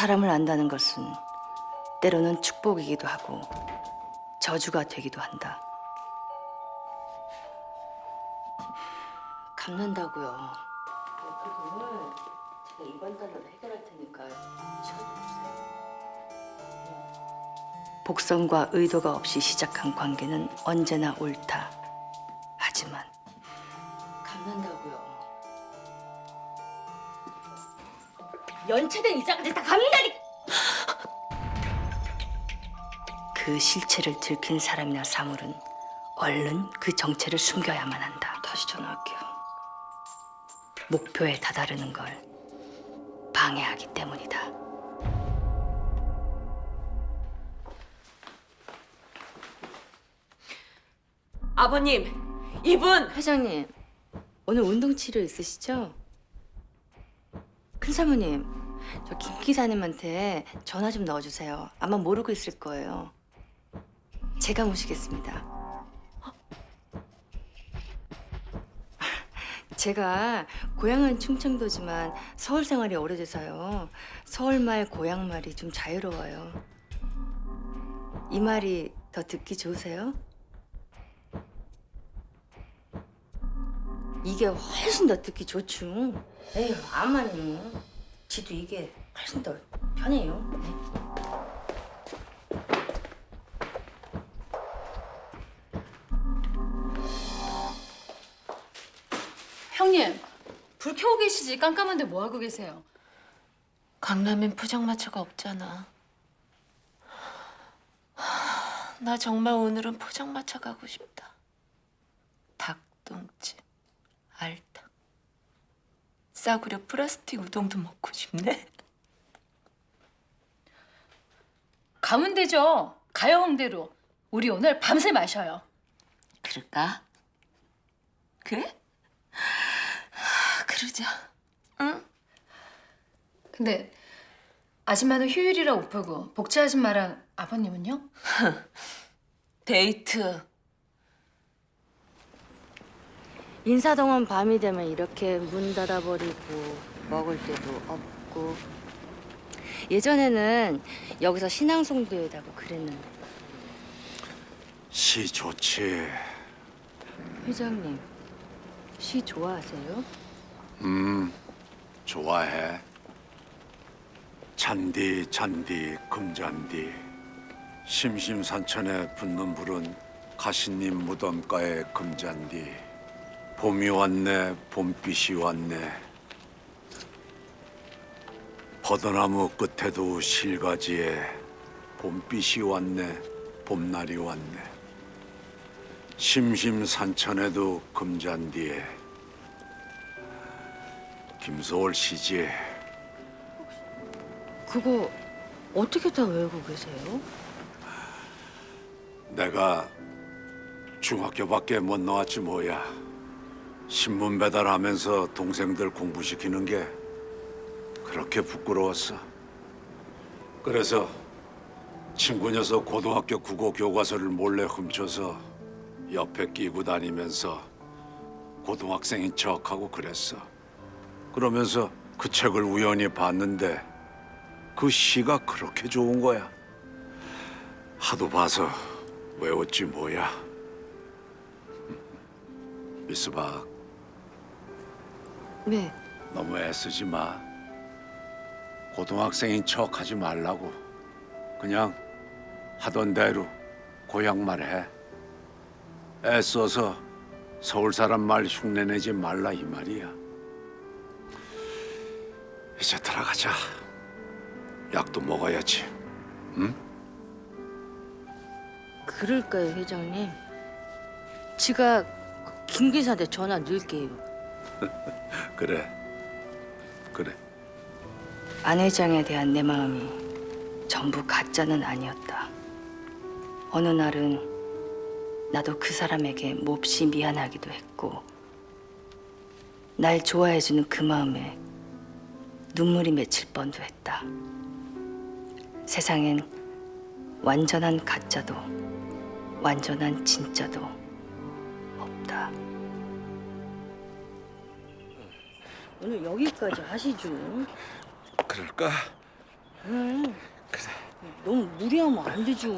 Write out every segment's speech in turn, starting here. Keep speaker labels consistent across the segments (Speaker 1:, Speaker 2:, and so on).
Speaker 1: 사람을 안다는 것은 때로는 축복이기도 하고 저주가 되기도 한다. 갚는다고요. 그 돈을 제가 이번 달로 해결할 테니까요. 쳐주세요. 복선과 의도가 없이 시작한 관계는 언제나 옳다. 연체된 이자까지 다 갚는다니. 그 실체를 들킨 사람이나 사물은 얼른 그 정체를 숨겨야만 한다. 다시 전화할게요. 목표에 다다르는 걸 방해하기 때문이다.
Speaker 2: 아버님, 이분
Speaker 1: 회장님, 오늘 운동 치료 있으시죠? 큰 사모님, 저 김 기사님한테 전화 좀 넣어주세요. 아마 모르고 있을 거예요. 제가 모시겠습니다. 제가 고향은 충청도지만 서울 생활이 오래돼서요. 서울말, 고향말이 좀 자유로워요. 이 말이 더 듣기 좋으세요? 이게 훨씬 더 듣기 좋죠. 에휴, 아마요. 지도 이게 훨씬 더 편해요. 네.
Speaker 3: 형님, 불 켜고 계시지 깜깜한데 뭐 하고 계세요?
Speaker 2: 강남엔 포장마차가 없잖아. 하, 나 정말 오늘은 포장마차 가고 싶다. 닭똥집, 알탕, 싸구려 플라스틱 우동도 먹고 싶네.
Speaker 3: 가면 되죠. 가요 홍대로. 우리 오늘 밤새 마셔요.
Speaker 2: 그럴까? 그래? 하, 그러자. 응?
Speaker 3: 근데 아줌마는 휴일이라 못 보고 복지 아줌마랑 아버님은요?
Speaker 2: 데이트.
Speaker 1: 인사동은 밤이 되면 이렇게 문 닫아버리고 먹을 데도 없고 예전에는 여기서 신앙송도 해다고 그랬는데
Speaker 4: 시 좋지.
Speaker 1: 회장님 시 좋아하세요?
Speaker 4: 음, 좋아해. 잔디 잔디 금잔디 심심산천에 붙는 불은 가시님 무덤가의 금잔디 봄이 왔네 봄빛이 왔네 버드나무 끝에도 실가지에 봄빛이 왔네 봄날이 왔네 심심산천에도 금잔디에 김소월 시지
Speaker 1: 그거 어떻게 다 외우고 계세요?
Speaker 4: 내가 중학교밖에 못 나왔지 뭐야. 신문 배달하면서 동생들 공부시키는 게 그렇게 부끄러웠어. 그래서 친구 녀석 고등학교 국어 교과서를 몰래 훔쳐서 옆에 끼고 다니면서 고등학생인 척하고 그랬어. 그러면서 그 책을 우연히 봤는데 그 시가 그렇게 좋은 거야. 하도 봐서 외웠지 뭐야. 미스박
Speaker 1: 네
Speaker 4: 너무 애쓰지 마. 고등학생인 척 하지 말라고. 그냥 하던 대로 고향 말 해. 애써서 서울 사람 말 흉내내지 말라 이 말이야. 이제 들어가자. 약도 먹어야지.
Speaker 1: 그럴까요 회장님? 제가 김 기사한테 전화 넣을게요
Speaker 4: 그래. 그래.
Speaker 1: 안 회장에 대한 내 마음이 전부 가짜는 아니었다. 어느 날은 나도 그 사람에게 몹시 미안하기도 했고, 날 좋아해주는 그 마음에 눈물이 맺힐 뻔도 했다. 세상엔 완전한 가짜도 완전한 진짜도 없다. 오늘 여기까지 하시죠.
Speaker 4: 그럴까?
Speaker 1: 응. 너무 무리하면 안 되죠.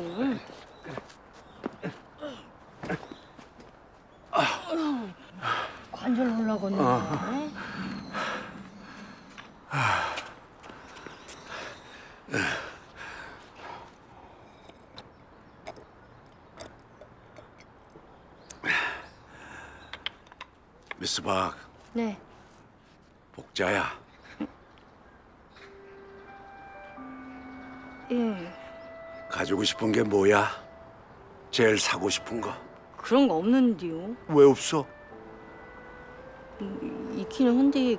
Speaker 1: 관절 올라가네.
Speaker 4: 미스 박
Speaker 1: 네.
Speaker 4: 복자야.
Speaker 1: 예.
Speaker 4: 가지고 싶은 게 뭐야? 제일 사고 싶은 거?
Speaker 1: 그런 거 없는데요.
Speaker 4: 왜 없어?
Speaker 1: 있기는 한데 이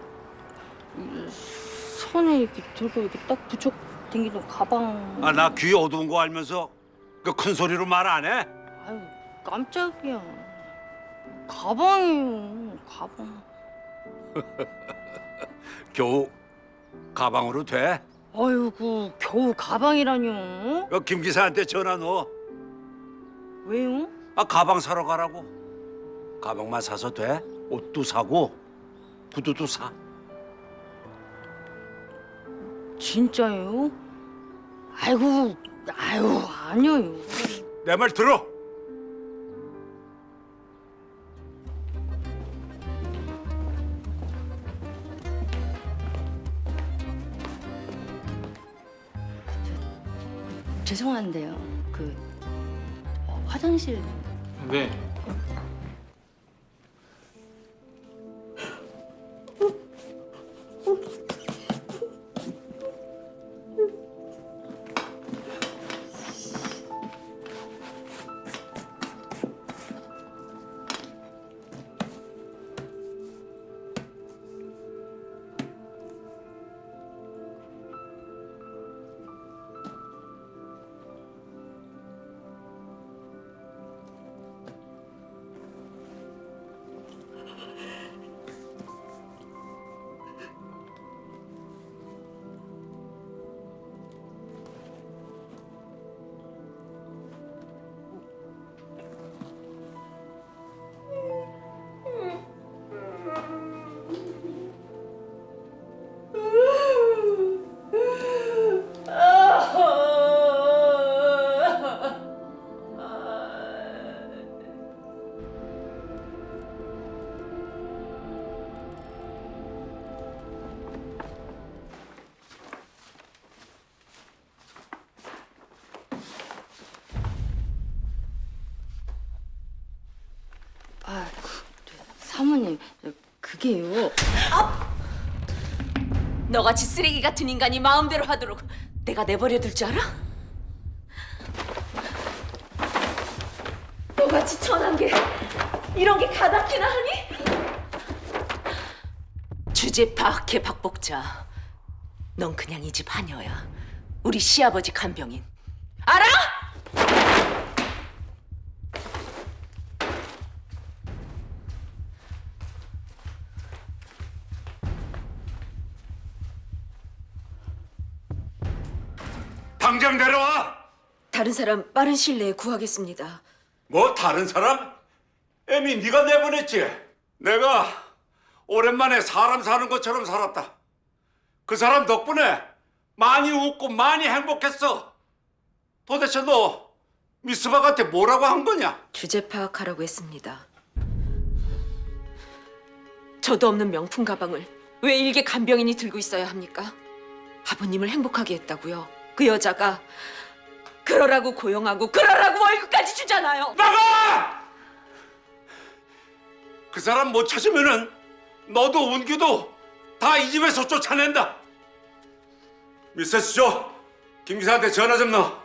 Speaker 1: 손에 이렇게 들고 이렇게 딱 붙여 당기는 가방.
Speaker 4: 아 나 귀 어두운 거 알면서 그 큰 소리로 말 안 해?
Speaker 1: 아유 깜짝이야. 가방이요. 가방.
Speaker 4: 겨우 가방으로 돼?
Speaker 1: 아이고 겨우 가방이라뇨.
Speaker 4: 그김 기사한테 전화 넣어.
Speaker 1: 왜요?
Speaker 4: 아 가방 사러 가라고. 가방만 사서 돼? 옷도 사고 구두도 사.
Speaker 1: 진짜요? 아이고 아유 아니요.
Speaker 4: 내 말 들어.
Speaker 1: 죄송한데요. 그 어, 화장실
Speaker 5: 네.
Speaker 2: 너같이 쓰레기 같은 인간이 마음대로 하도록 내가 내버려 둘 줄 알아? 너같이 천한 게 이런 게 가닿기나 하니? 주제 파악해 박복자 넌 그냥 이 집 하녀야 우리 시아버지 간병인 알아? 다른 사람 빠른 시일 내에 구하겠습니다
Speaker 4: 뭐 다른 사람? 애미 네가 내보냈지. 내가 오랜만에 사람 사는 것처럼 살았다. 그 사람 덕분에 많이 웃고 많이 행복했어. 도대체 너 미스박한테 뭐라고 한 거냐?
Speaker 2: 주제 파악하라고 했습니다. 저도 없는 명품 가방을 왜 일개 간병인이 들고 있어야 합니까? 아버님을 행복하게 했다고요. 그 여자가 그러라고 고용하고 그러라고 월급까지 주잖아요.
Speaker 4: 나가! 그 사람 못 찾으면은 너도 운기도 다 이 집에서 쫓아낸다. 미세스 조, 김 기사한테 전화 좀 넣어.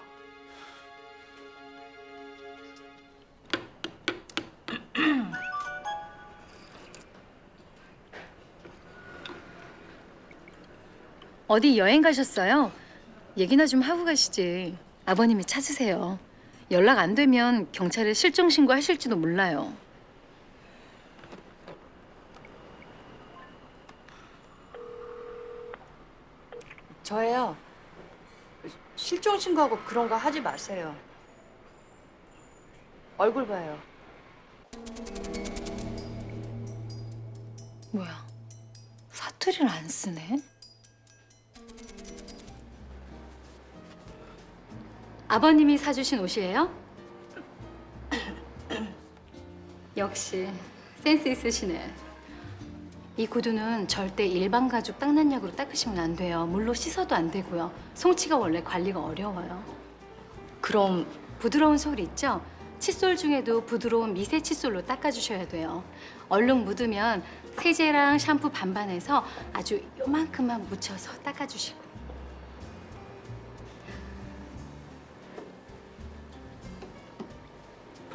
Speaker 3: 어디 여행 가셨어요? 얘기나 좀 하고 가시지. 아버님이 찾으세요. 연락 안 되면 경찰에 실종 신고하실지도 몰라요.
Speaker 1: 저예요. 실종 신고하고 그런 거 하지 마세요. 얼굴 봐요.
Speaker 3: 뭐야? 사투리를 안 쓰네? 아버님이 사주신 옷이에요? 역시 센스 있으시네. 이 구두는 절대 일반 가죽 닦는 약으로 닦으시면 안 돼요. 물로 씻어도 안 되고요. 송치가 원래 관리가 어려워요.
Speaker 1: 그럼
Speaker 3: 부드러운 솔 있죠? 칫솔 중에도 부드러운 미세 칫솔로 닦아주셔야 돼요. 얼룩 묻으면 세제랑 샴푸 반반해서 아주 요만큼만 묻혀서 닦아주시고.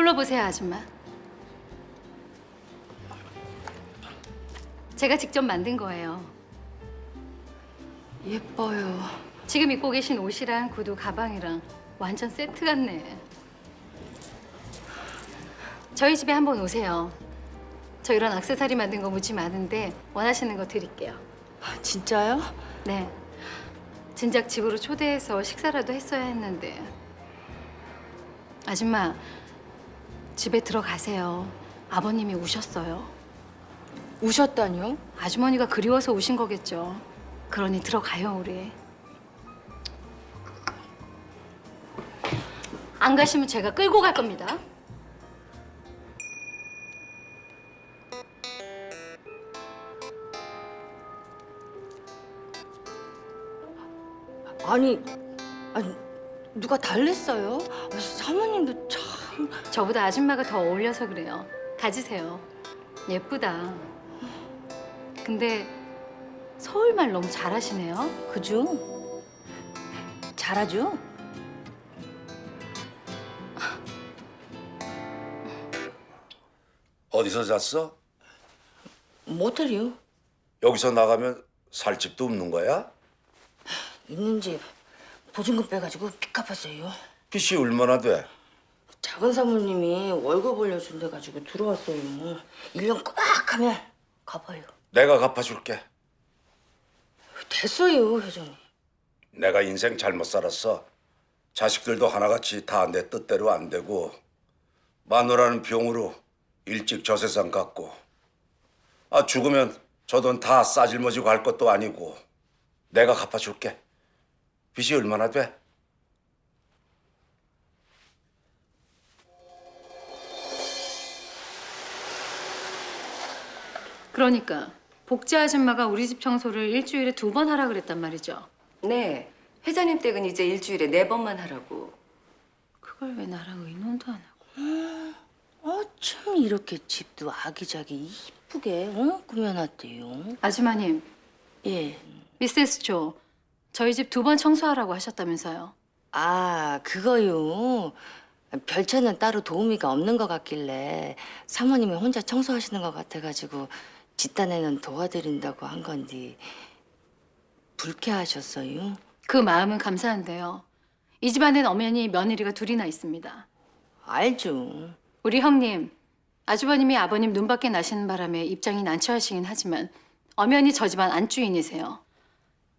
Speaker 3: 불러보세요, 아줌마. 제가 직접 만든 거예요.
Speaker 1: 예뻐요.
Speaker 3: 지금 입고 계신 옷이랑 구두, 가방이랑 완전 세트 같네. 저희 집에 한번 오세요. 저 이런 액세서리 만든 거 무지 많은데 원하시는 거 드릴게요.
Speaker 1: 아, 진짜요?
Speaker 3: 네. 진작 집으로 초대해서 식사라도 했어야 했는데. 아줌마, 집에 들어가세요. 아버님이 우셨어요.
Speaker 1: 우셨다니요?
Speaker 3: 아주머니가 그리워서 우신 거겠죠. 그러니 들어가요, 우리. 안 가시면 제가 끌고 갈 겁니다.
Speaker 1: 아니, 아니 누가 달랬어요? 아, 사모님도 참.
Speaker 3: 저보다 아줌마가 더 어울려서 그래요. 가지세요. 예쁘다. 근데 서울말 너무 잘하시네요.
Speaker 1: 그죠? 잘하죠?
Speaker 4: 어디서 잤어?
Speaker 1: 모텔이요?
Speaker 4: 여기서 나가면 살 집도 없는 거야?
Speaker 1: 있는 집 보증금 빼가지고 빚 갚았어요.
Speaker 4: 빚이 얼마나 돼?
Speaker 1: 작은 사모님이 월급 올려준대 가지고 들어왔어요. 1년 꽉 하면 갚아요.
Speaker 4: 내가 갚아줄게.
Speaker 1: 됐어요, 회장님.
Speaker 4: 내가 인생 잘못 살았어. 자식들도 하나같이 다 내 뜻대로 안 되고 마누라는 병으로 일찍 저 세상 갔고 아 죽으면 저 돈 다 싸질머지고 갈 것도 아니고 내가 갚아줄게. 빚이 얼마나 돼?
Speaker 3: 그러니까 복지 아줌마가 우리 집 청소를 일주일에 두 번 하라 그랬단 말이죠.
Speaker 5: 네. 회장님 댁은 이제 일주일에 네 번만 하라고.
Speaker 3: 그걸 왜 나랑 의논도 안 하고?
Speaker 1: 어쩜 이렇게 집도 아기자기 이쁘게 어? 꾸며놨대요.
Speaker 3: 아주마님,
Speaker 1: 예.
Speaker 3: 미세스 조, 저희 집 두 번 청소하라고 하셨다면서요.
Speaker 1: 아, 그거요. 별채는 따로 도우미가 없는 것 같길래 사모님이 혼자 청소하시는 것 같아가지고 집단에는 도와드린다고 한 건데 불쾌하셨어요?
Speaker 3: 그 마음은 감사한데요. 이 집안엔 엄연히 며느리가 둘이나 있습니다.
Speaker 1: 알죠.
Speaker 3: 우리 형님, 아주버님이 아버님 눈밖에 나시는 바람에 입장이 난처하시긴 하지만 엄연히 저 집안 안주인이세요.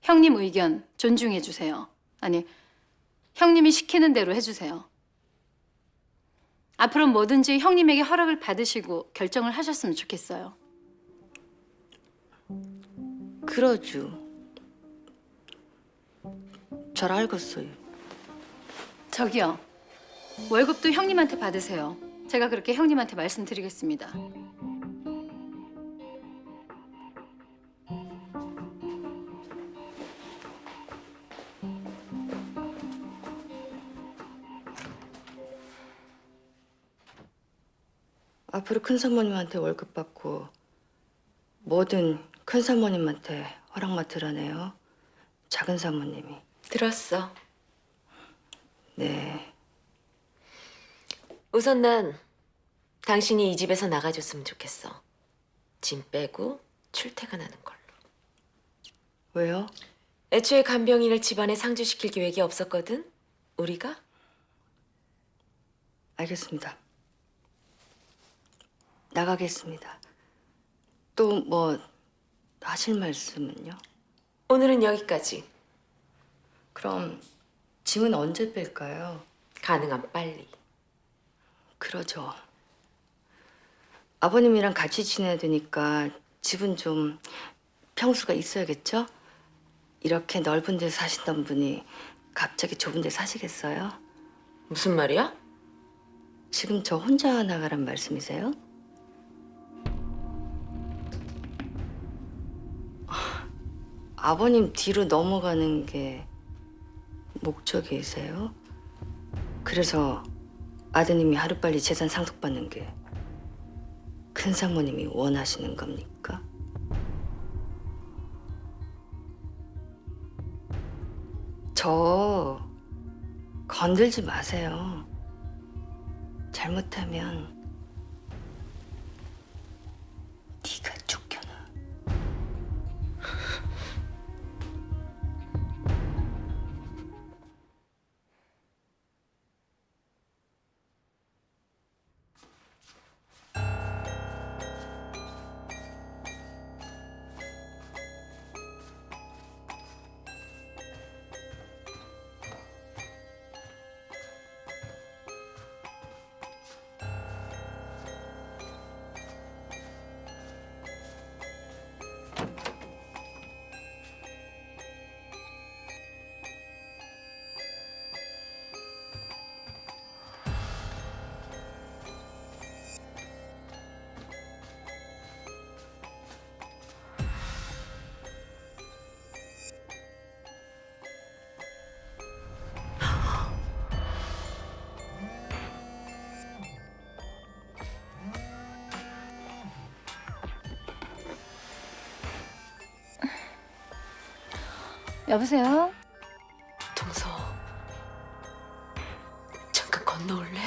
Speaker 3: 형님 의견 존중해 주세요. 아니, 형님이 시키는 대로 해주세요. 앞으로 뭐든지 형님에게 허락을 받으시고 결정을 하셨으면 좋겠어요.
Speaker 1: 그러죠. 잘 알겠어요.
Speaker 3: 저기요, 월급도 형님한테 받으세요. 제가 그렇게 형님한테 말씀드리겠습니다.
Speaker 1: 앞으로 큰 사모님한테 월급 받고 뭐든 큰 사모님한테 허락 맡으라네요. 작은 사모님이.
Speaker 2: 들었어.
Speaker 1: 네.
Speaker 2: 우선 난 당신이 이 집에서 나가줬으면 좋겠어. 짐 빼고 출퇴근하는 걸로.
Speaker 1: 왜요?
Speaker 2: 애초에 간병인을 집안에 상주시킬 계획이 없었거든. 우리가
Speaker 1: 알겠습니다. 나가겠습니다. 또 뭐 하실 말씀은요?
Speaker 2: 오늘은 여기까지.
Speaker 1: 그럼 짐은 언제 뺄까요?
Speaker 2: 가능한 빨리.
Speaker 1: 그러죠. 아버님이랑 같이 지내야 되니까 집은 좀 평수가 있어야겠죠? 이렇게 넓은 데 사시던 분이 갑자기 좁은 데 사시겠어요?
Speaker 2: 무슨 말이야?
Speaker 1: 지금 저 혼자 나가란 말씀이세요? 아버님 뒤로 넘어가는 게 목적이세요? 그래서 아드님이 하루빨리 재산 상속받는 게 큰 사모님이 원하시는 겁니까? 저 건들지 마세요. 잘못하면
Speaker 3: 여보세요?
Speaker 2: 동서 잠깐 건너올래?